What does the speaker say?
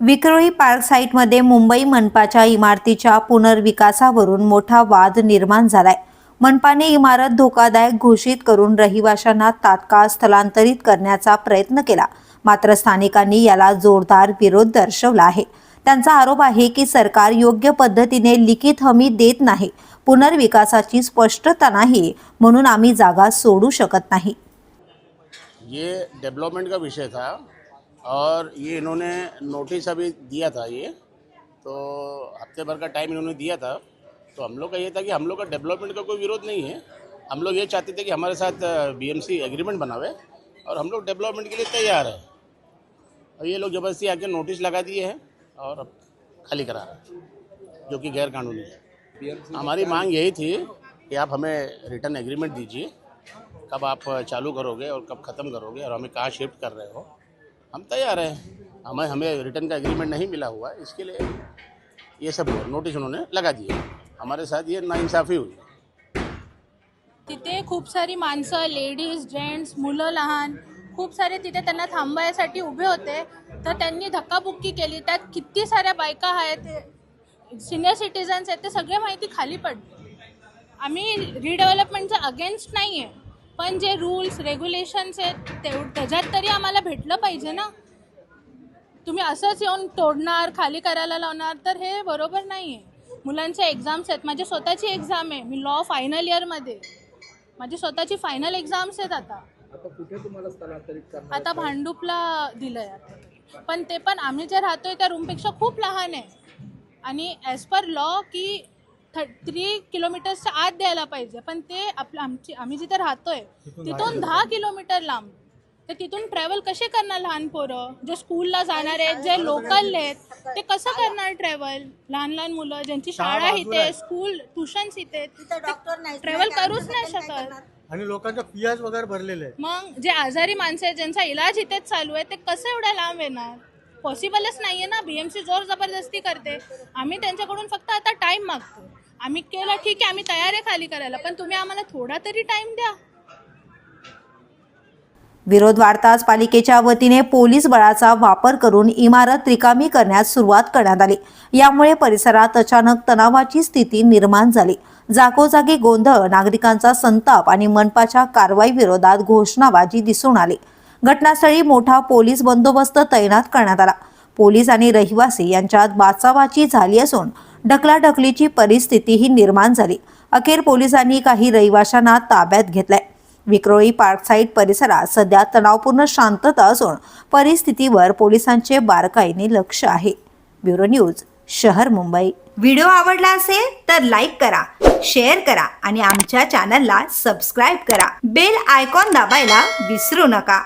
Vikhroli park साईटमध्ये Mumbai मनपाच्या इमारतीच्या पुनर्विकासावरून मोठा वाद निर्माण झालाय. मनपाने इमारत धोकादायक घोषित करून रहिवाशांना तात्काळ स्थलांतरित करण्याचा प्रयत्न केला. मात्र स्थानिकांनी याला जोरदार विरोध दर्शवला आहे. त्यांचा आरोप आहे की सरकार योग्य पद्धतीने लिखित हमी देत नाही. पुनर्विकासाची स्पष्टता नाही म्हणून आम्ही जागा सोडू शकत नाही. ये डेवलपमेंट का विषय था. और ये इन्होंने नोटिस अभी दिया था ये तो हफ़्ते भर का टाइम इन्होंने दिया था। तो हम लोग का ये था कि हम लोग का डेवलपमेंट का कोई विरोध नहीं है। हम लोग ये चाहते थे कि हमारे साथ बीएमसी एग्रीमेंट बनावे और हम लोग डेवलपमेंट के लिए तैयार है। और ये लोग ज़बरदस्ती आके नोटिस लगा दिए हैं और अब खाली करा रहे हैं जो कि गैर कानूनी है हमारी मांग यही थी कि आप हमें रिटर्न एग्रीमेंट दीजिए। कब आप चालू करोगे और कब ख़त्म करोगे और हमें कहाँ शिफ्ट कर रहे हो। हम तैयार हैं। हमें हमें रिटर्न का एग्रीमेंट नहीं मिला हुआ। है इसके लिए ये सब नोटिस उन्होंने लगा दिए। हमारे साथ ये नाइंसाफ़ी हुई। तिथे खूप सारी माणसं लेडीज जेंट्स मुलं लहान खूप सारे तिथे त्यांना थांबायसाठी उभे होते. तर त्यांनी धक्काबुक्की केली. त्यात किती साऱ्या बायका आहेत सिनियर सिटीजन्स आहेत ते सगळे माहिती खाली पडली. आम्ही रिडेव्हलपमेंटचं अगेन्स्ट नाही आहे पण जे रूल्स रेग्युलेशन्स आहेत तेव त्याच्यात तरी आम्हाला भेटलं पाहिजे ना. तुम्ही असंच येऊन तोडणार खाली करायला लावणार तर हे बरोबर नाही आहे मुलांच्या एक्झाम्स आहेत. माझी स्वतःची एक्झाम आहे. मी लॉ फायनल इयरमध्ये आहे. माझी स्वतःची फायनल एक्झाम्स आहेत आता. आता कुठे तुम्हाला स्थलांतरित करणार आता भांडूपला दिलंय आता. पण ते पण आम्ही जे राहतोय त्या रूमपेक्षा खूप लहान आहे. आणि ॲज पर लॉ की थ्री किलोमीटर्सच्या आत द्यायला पाहिजे. पण ते आपलं आमची आम्ही जिथे राहतोय तिथून दहा किलोमीटर लांब. तर तिथून ट्रॅव्हल कसे करणार लहान पोरं? जे स्कूलला जाणार आहेत जे लोकल आहेत. ते कसं करणार ट्रॅव्हल लहान लहान मुलं ज्यांची शाळा इथे स्कूल ट्युशन्स इथे ट्रॅव्हल करूच नाही शकत. आणि लोकांच्या पियाज वगैरे भरलेले मग जे आजारी माणसं आहेत ज्यांचा इलाज इथेच चालू आहे ते कसं एवढ्या लांब येणार? पॉसिबलच नाहीये ना. बीएमसी जोर जबरदस्ती करते. आम्ही त्यांच्याकडून फक्त आता टाइम मागतो. आम्ही केलं ठीक आहे आम्ही तयार आहे खाली करायला पण तुम्ही आम्हाला थोडा तरी टाइम द्या. विरोध वाढताच पालिकेच्या वतीने पोलीस बळाचा वापर करून इमारत रिकामी करण्यास सुरुवात करण्यात आली. यामुळे परिसरात अचानक तणावाची स्थिती निर्माण झाली. जागोजागी गोंधळ नागरिकांचा संताप आणि मनपाच्या कारवाई विरोधात घोषणाबाजी दिसून आली. घटनास्थळी मोठा पोलीस बंदोबस्त तैनात करण्यात आला. पोलीस आणि रहिवासी यांच्यात बाचाबाची झाली असून ढकलाढकलीची परिस्थितीही निर्माण झाली. अखेर पोलिसांनी काही रहिवाशांना ताब्यात घेतलाय. विक्रोळी पार्क साईट परिसरात सध्या तणावपूर्ण शांतता असून परिस्थितीवर पोलिसांचे बारकाईने लक्ष आहे. ब्युरो न्यूज शहर मुंबई. व्हिडिओ आवडला असेल तर लाईक करा शेअर करा आणि आमच्या चॅनलला सबस्क्राईब करा. बेल आयकॉन दाबायला विसरू नका.